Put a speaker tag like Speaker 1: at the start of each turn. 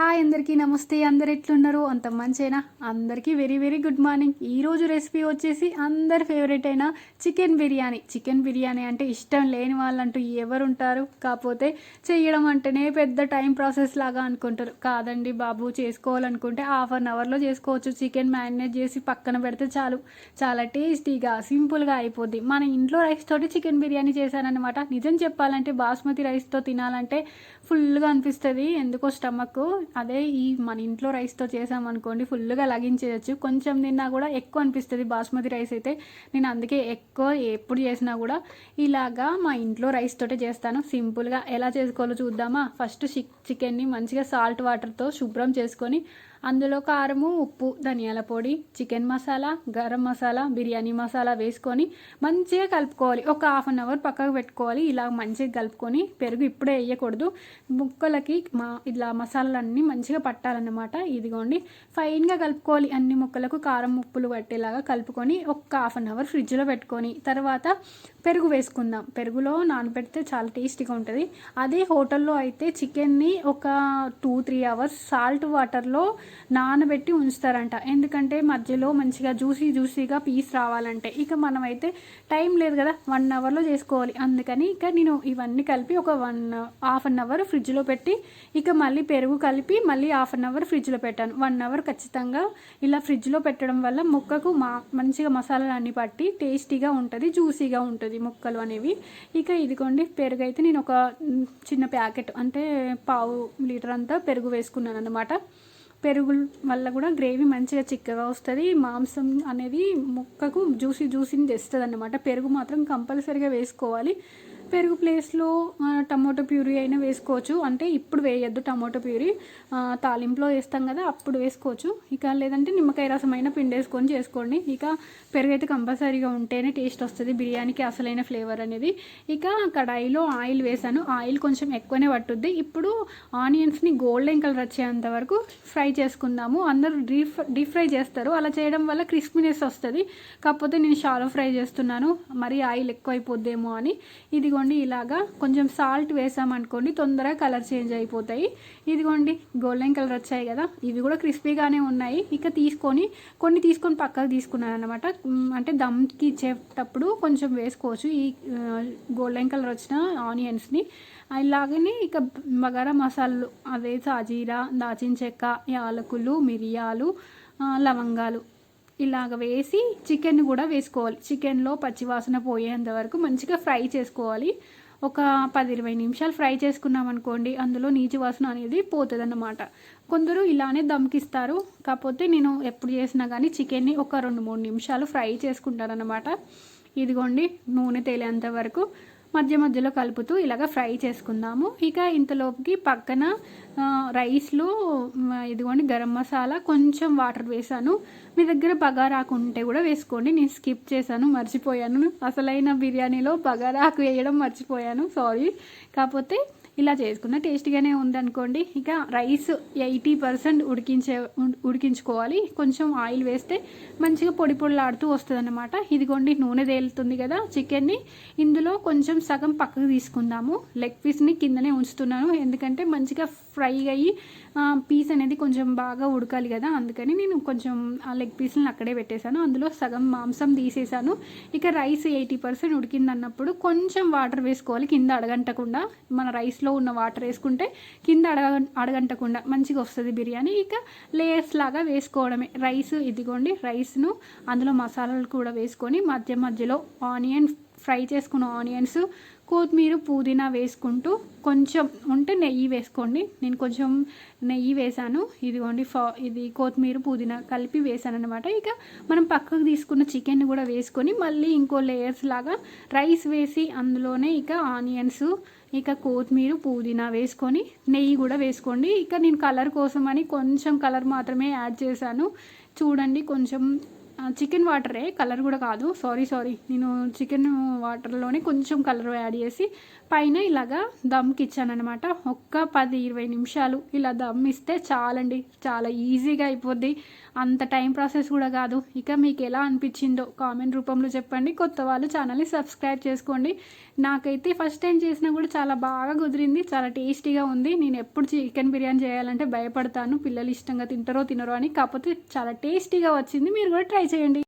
Speaker 1: Hi అందరికీ నమస్తే. అందరు ఎట్లున్నారు? అంత మంచేనా? అందరికీ వెరీ వెరీ గుడ్ మార్నింగ్ ఈరోజు రెసిపీ వచ్చేసి అందరి ఫేవరెట్ అయిన చికెన్ బిర్యానీ. చికెన్ బిర్యానీ అంటే ఇష్టం లేని వాళ్ళంటూ ఎవరు ఉంటారు? కాకపోతే చేయడం అంటేనే పెద్ద టైం ప్రాసెస్ లాగా అనుకుంటారు. కాదండి బాబు చేసుకోవాలనుకుంటే హాఫ్ అన్ అవర్లో చేసుకోవచ్చు. చికెన్ మ్యారినేట్ చేసి పక్కన పెడితే చాలు. చాలా టేస్టీగా సింపుల్గా అయిపోద్ది. మన ఇంట్లో రైస్ తోటి చికెన్ బిర్యానీ చేశానన్నమాట. నిజం చెప్పాలంటే బాస్మతి రైస్తో తినాలంటే ఫుల్గా అనిపిస్తుంది. ఎందుకో స్టమక్ అదే ఈ మన ఇంట్లో రైస్తో చేసామనుకోండి ఫుల్గా లగించేయచ్చు. కొంచెం తిన్నా కూడా ఎక్కువ అనిపిస్తుంది. బాస్మతి రైస్ అయితే నేను అందుకే ఎక్కువ ఎప్పుడు చేసినా కూడా ఇలాగా మా ఇంట్లో రైస్ తోటే చేస్తాను. సింపుల్గా ఎలా చేసుకోవాలో చూద్దామా? ఫస్ట్ చికెన్ని మంచిగా సాల్ట్ వాటర్తో శుభ్రం చేసుకొని అందులో కారము ఉప్పు ధనియాల పొడి చికెన్ మసాలా గరం మసాలా బిర్యానీ మసాలా వేసుకొని మంచిగా కలుపుకోవాలి. ఒక హాఫ్ అన్ అవర్ పక్కకు పెట్టుకోవాలి. ఇలా మంచిగా కలుపుకొని పెరుగు ఇప్పుడే వేయకూడదు. ముక్కలకి మా ఇలా మసాలాలన్నీ మంచిగా పట్టాలన్నమాట. ఇదిగోండి. ఫైన్గా కలుపుకోవాలి. అన్ని ముక్కలకు కారం ఉప్పులు పట్టేలాగా కలుపుకొని ఒక హాఫ్ అన్ అవర్ ఫ్రిడ్జ్లో పెట్టుకొని తర్వాత పెరుగు వేసుకుందాం. పెరుగులో నానబెడితే చాలా టేస్టీగా ఉంటుంది. అదే హోటల్లో అయితే చికెన్ని ఒక టూ త్రీ అవర్స్ సాల్ట్ వాటర్లో నానబెట్టి ఉంచుతారంట. ఎందుకంటే మధ్యలో మంచిగా జ్యూసీ జ్యూసీగా పీస్ రావాలంటే. ఇక మనమైతే టైం లేదు కదా వన్ అవర్లో చేసుకోవాలి. అందుకని ఇక నేను ఇవన్నీ కలిపి ఒక వన్ హాఫ్ అన్ అవర్ ఫ్రిడ్జ్లో పెట్టి ఇక మళ్ళీ పెరుగు కలిపి మళ్ళీ హాఫ్ అన్ అవర్ ఫ్రిడ్జ్లో పెట్టాను. వన్ అవర్ ఖచ్చితంగా ఇలా ఫ్రిడ్జ్లో పెట్టడం వల్ల ముక్కకు మా మంచిగా మసాలాలు అన్ని పట్టి టేస్టీగా ఉంటుంది జ్యూసీగా ఉంటుంది ముక్కలు అనేవి. ఇక ఇదిగోండి పెరుగు అయితే నేను ఒక చిన్న ప్యాకెట్ అంటే పావు లీటర్ అంతా పెరుగు వేసుకున్నాను అనమాట పెరుగు వల్ల కూడా గ్రేవీ మంచిగా చిక్కగా వస్తుంది. మాంసం అనేది ముక్కకు జ్యూసీ జ్యూసీని తెస్తుంది అనమాట పెరుగు మాత్రం కంపల్సరీగా వేసుకోవాలి. పెరుగు ప్లేస్లో టమాటో ప్యూరీ అయినా వేసుకోవచ్చు. అంటే ఇప్పుడు వేయద్దు టమాటో ప్యూరీ. తాలింపులో వేస్తాం కదా అప్పుడు వేసుకోవచ్చు. ఇక లేదంటే నిమ్మకాయ రసం అయినా పిండేసుకొని చేసుకోండి. ఇక పెరుగు అయితే కంపల్సరీగా ఉంటేనే టేస్ట్ వస్తుంది. బిర్యానీకి అసలైన ఫ్లేవర్ అనేది. ఇక కడాయిలో ఆయిల్ వేసాను. ఆయిల్ కొంచెం ఎక్కువనే పట్టుద్ది. ఇప్పుడు ఆనియన్స్ని గోల్డెన్ కలర్ వచ్చేంత వరకు ఫ్రై చేసుకుందాము. అందరూ డీప్ డీప్ ఫ్రై చేస్తారు. అలా చేయడం వల్ల క్రిస్పీనెస్ వస్తుంది. కాకపోతే నేను షాలో ఫ్రై చేస్తున్నాను. మరి ఆయిల్ ఎక్కువ అయిపోద్దేమో అని. ఇదిగో ఇదిగోండి ఇలాగా కొంచెం సాల్ట్ వేసామనుకోండి తొందరగా కలర్ చేంజ్ అయిపోతాయి. ఇదిగోండి గోల్డెన్ కలర్ వచ్చాయి కదా. ఇవి కూడా క్రిస్పీగానే ఉన్నాయి. ఇక తీసుకొని కొన్ని తీసుకొని పక్కకు తీసుకున్నాను అనమాట అంటే దమ్కి ఇచ్చేటప్పుడు కొంచెం వేసుకోవచ్చు. ఈ గోల్డెన్ కలర్ వచ్చిన ఆనియన్స్ని. ఇలాగనే ఇక బగారా మసాలాలు అదే సాజీరా దాచిన చెక్క యాలకులు మిరియాలు లవంగాలు ఇలాగ వేసి చికెన్ కూడా వేసుకోవాలి. చికెన్లో పచ్చివాసన పోయేంత వరకు మంచిగా ఫ్రై చేసుకోవాలి. ఒక పది ఇరవై నిమిషాలు ఫ్రై చేసుకున్నాం అనుకోండి అందులో నీచు వాసన అనేది పోతుంది అన్నమాట కొందరు ఇలానే దమ్కిస్తారు. కాకపోతే నేను ఎప్పుడు చేసినా కానీ చికెన్ని ఒక రెండు మూడు నిమిషాలు ఫ్రై చేసుకుంటారనమాట ఇదిగోండి నూనె తేలేంత వరకు మధ్య మధ్యలో కలుపుతూ ఇలాగ ఫ్రై చేసుకుందాము. ఇక ఇంతలోపుకి పక్కన రైస్లో ఇదిగోండి గరం మసాలా కొంచెం వాటర్ వేసాను మీ దగ్గర బగారాకు ఉంటే కూడా వేసుకోండి. నేను స్కిప్ చేశాను మర్చిపోయాను. అసలైన బిర్యానీలో బగారాకు వేయడం మర్చిపోయాను. సారీ. కాకపోతే ఇలా చేసుకున్న. టేస్టీగానే ఉందనుకోండి. ఇక రైస్ ఎయిటీ పర్సెంట్ ఉడికించే ఉడికించుకోవాలి. కొంచెం ఆయిల్ వేస్తే మంచిగా పొడి పొడిలాడుతూ వస్తుంది అనమాట ఇదిగోండి నూనె తేలుతుంది కదా చికెన్ని. ఇందులో కొంచెం సగం పక్కకు తీసుకుందాము. లెగ్ పీస్ని కిందనే ఉంచుతున్నాను. ఎందుకంటే మంచిగా ఫ్రై అయ్యి పీస్ అనేది కొంచెం బాగా ఉడకాలి కదా అందుకని నేను కొంచెం ఆ లెగ్ పీస్ని అక్కడే పెట్టేశాను. అందులో సగం మాంసం తీసేసాను ఇక రైస్ ఎయిటీ పర్సెంట్ ఉడికింది అన్నప్పుడు కొంచెం వాటర్ వేసుకోవాలి కింద అడగంటకుండా. మన రైస్లో ఉన్న వాటర్ వేసుకుంటే కింద అడగ అడగంటకుండా మంచిగా వస్తుంది బిర్యానీ. ఇక లేయర్స్ లాగా వేసుకోవడమే. రైస్ ఇదిగోండి రైస్ను అందులో మసాలాలు కూడా వేసుకొని మధ్య మధ్యలో ఆనియన్ ఫ్రై చేసుకున్న ఆనియన్స్ కొత్తిమీర పుదీనా వేసుకుంటూ కొంచెం ఉంటే నెయ్యి వేసుకోండి. నేను కొంచెం నెయ్యి వేసాను. ఇదిగోండి ఫా ఇది కొత్తిమీర పుదీనా కలిపి వేసాను అనమాట ఇక మనం పక్కకు తీసుకున్న చికెన్ కూడా వేసుకొని మళ్ళీ ఇంకో లేయర్స్ లాగా రైస్ వేసి అందులోనే ఇక ఆనియన్స్ ఇక కొత్తిమీర పుదీనా వేసుకొని నెయ్యి కూడా వేసుకోండి. ఇక నేను కలర్ కోసం అని కొంచెం కలర్ మాత్రమే యాడ్ చేశాను. చూడండి కొంచెం చికెన్ వాటరే కలర్ కూడా కాదు. సారీ సారీ నేను చికెన్ వాటర్లోనే కొంచెం కలర్ యాడ్ చేసి పైన ఇలాగా దమ్కి ఇచ్చాను అనమాట ఒక్క పది ఇరవై నిమిషాలు ఇలా దమ్ ఇస్తే చాలండి. చాలా ఈజీగా అయిపోద్ది. అంత టైం ప్రాసెస్ కూడా కాదు. ఇక మీకు ఎలా అనిపించిందో కామెంట్ రూపంలో చెప్పండి. కొత్త వాళ్ళు ఛానల్ని సబ్స్క్రైబ్ చేసుకోండి. నాకైతే ఫస్ట్ టైం చేసినా కూడా చాలా బాగా కుదిరింది. చాలా టేస్టీగా ఉంది. నేను ఎప్పుడు చికెన్ బిర్యానీ చేయాలంటే భయపడతాను. పిల్లలు ఇష్టంగా తింటారో తినరో అని. కాకపోతే చాలా టేస్టీగా వచ్చింది. మీరు కూడా ట్రై చేయండి